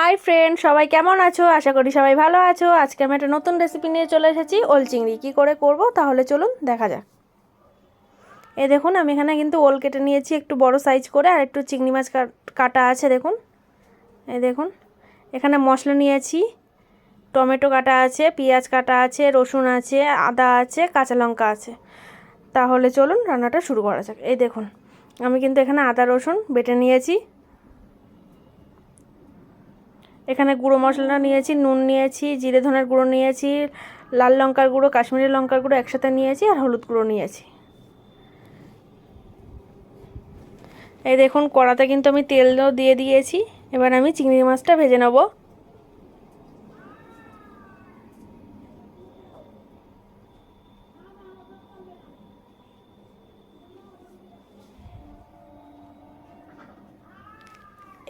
Hi friend, সবাই কেমন আছো? আশা করি সবাই ভালো আছো। আজকে আমি একটা নতুন রেসিপি নিয়ে চলে এসেছি, ওল চিংড়ি। কী করে করব? তাহলে চলুন, দেখা যাক। এ দেখুন, আমি এখানে কিন্তু ওল কেটে নিয়েছি একটু বড় সাইজ করে, আর একটু চিংড়ি মাছ কাট- আছে, দেখুন। এই দেখুন, এখানে মশলা নিয়েছি। টমেটো কাটা আছে, পেঁয়াজ কাটা আছে, রসুন আছে, আদা আছে, কাঁচা লঙ্কা আছে। তাহলে চলুন, রান্নাটা শুরু করা যাক। এই দেখুন, আমি কিন্তু এখানে আদা, রসুন বেটে নিয়েছি। এখানে গুঁড়ো মশলাটা নিয়েছি, নুন নিয়েছি, জিরে ধনের গুঁড়ো নিয়েছি, লাল লঙ্কার গুঁড়ো, কাশ্মীরি লঙ্কার গুঁড়ো একসাথে নিয়েছি আর হলুদ গুঁড়ো নিয়েছি। এই দেখুন, কড়াতে কিন্তু আমি তেলও দিয়ে দিয়েছি। এবার আমি চিংড়ি মাছটা ভেজে নেব।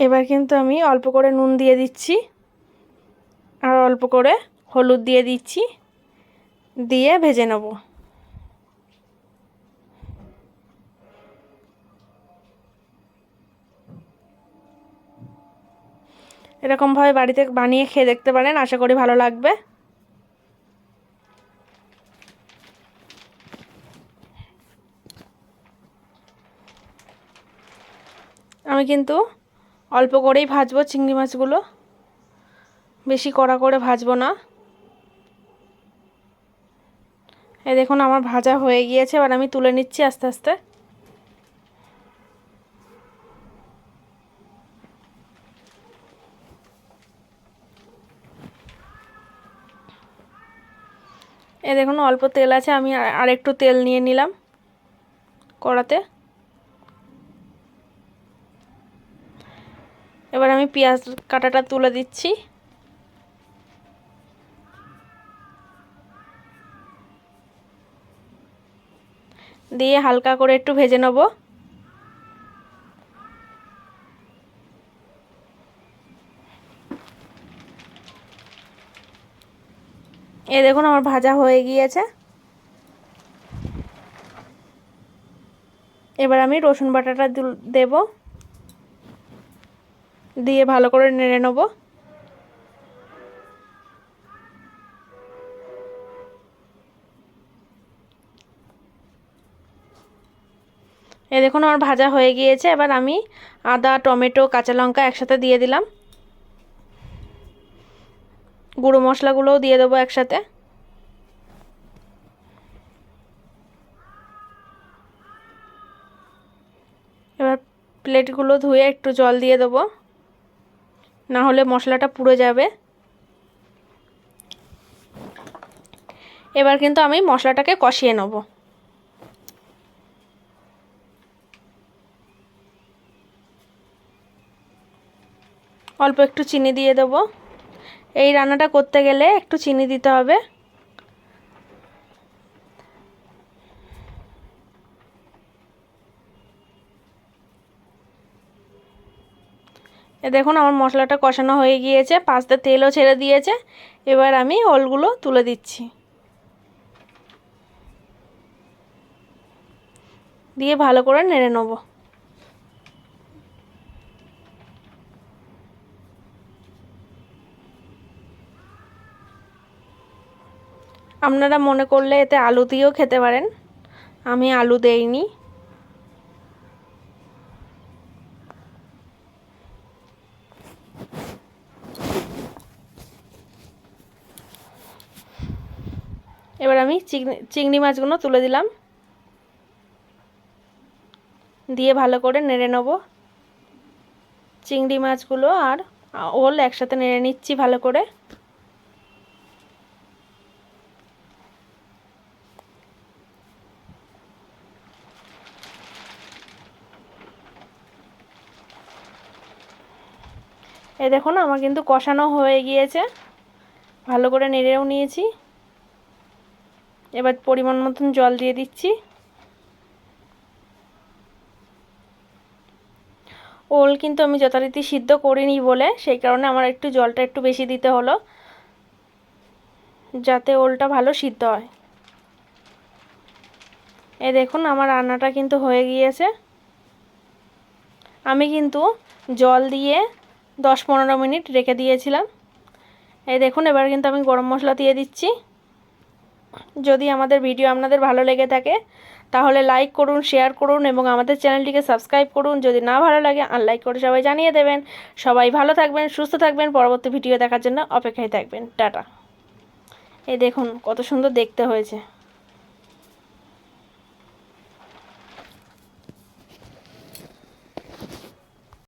এবার কিন্তু আমি অল্প করে নুন দিয়ে দিচ্ছি আর অল্প করে হলুদ দিয়ে দিচ্ছি, দিয়ে ভেজে নেব। এরকমভাবে বাড়িতে বানিয়ে খেয়ে দেখতে পারেন, আশা করি ভালো লাগবে। আমি কিন্তু অল্প করেই ভাজবো চিংড়ি মাছগুলো। বেশি কড়া করে ভাজবো না। এ দেখুন, আমার ভাজা হয়ে গিয়েছে। এবার আমি তুলে নিচ্ছি আস্তে আস্তে। এ দেখুন, অল্প তেল আছে। আমি আর একটু তেল নিয়ে নিলাম কড়াতে। এবার আমি পেঁয়াজ কাটাটা তুলে দিচ্ছি। দিয়ে হালকা করে একটু ভেজে নেব। এ দেখুন আমার ভাজা হয়ে গিয়েছে। এবার আমি রসুন বাটাটা দেব। দিয়ে ভালো করে নেড়ে নেব। এ দেখুন আমার ভাজা হয়ে গিয়েছে, এবার আমি আদা, টমেটো, কাঁচা লঙ্কা একসাথে দিয়ে দিলাম। গুঁড়ো মশলাগুলোও দিয়ে দেবো একসাথে। এবার প্লেটগুলো ধুয়ে একটু জল দিয়ে দেবো। না হলে মশলাটা পুড়ে যাবে। এবার কিন্তু আমি মশলাটাকে কষিয়ে নেব। অল্প একটু চিনি দিয়ে দেব। এই রান্নাটা করতে গেলে একটু চিনি দিতে হবে। এ দেখুন, আমার মশলাটা কষানো হয়ে গিয়েছে, পাঁচটা তেলও ছেড়ে দিয়েছে। এবার আমি ওলগুলো তুলে দিচ্ছি। দিয়ে ভালো করে নেড়ে নেব। আপনারা মনে করলে এতে আলু দিয়েও খেতে পারেন। আমি আলু দেইনি। এবার আমি চিংড়ি চিংড়ি মাছগুলো তুলে দিলাম। দিয়ে ভালো করে নেড়ে নেব। চিংড়ি মাছগুলো আর ওল একসাথে নেড়ে নিচ্ছি ভালো করে। এ দেখুন, আমার কিন্তু কষানো হয়ে গিয়েছে। ভালো করে নেড়েও নিয়েছি। এবার পরিমাণ মতন জল দিয়ে দিচ্ছি। ওল কিন্তু আমি যথারীতি সিদ্ধ করিনি বলে, সেই কারণে আমার একটু জলটা একটু বেশি দিতে হলো, যাতে ওলটা ভালো সিদ্ধ হয়। এ দেখুন, আমার রান্নাটা কিন্তু হয়ে গিয়েছে। আমি কিন্তু জল দিয়ে দশ পনেরো মিনিট রেখে দিয়েছিলাম। এই দেখুন, এবার কিন্তু আমি গরম মশলা দিয়ে দিচ্ছি। যদি আমাদের ভিডিও আপনাদের ভালো লেগে থাকে, তাহলে লাইক করুন শেয়ার করুন এবং আমাদের চ্যানেলটিকে সাবস্ক্রাইব করুন। যদি না ভালো লাগে আনলাইক করে সবাই জানিয়ে দেবেন। সবাই ভালো থাকবেন, সুস্থ থাকবেন। পরবর্তী ভিডিও দেখার জন্য অপেক্ষায় থাকবেন। টাটা। এই দেখুন, কত সুন্দর দেখতে হয়েছে।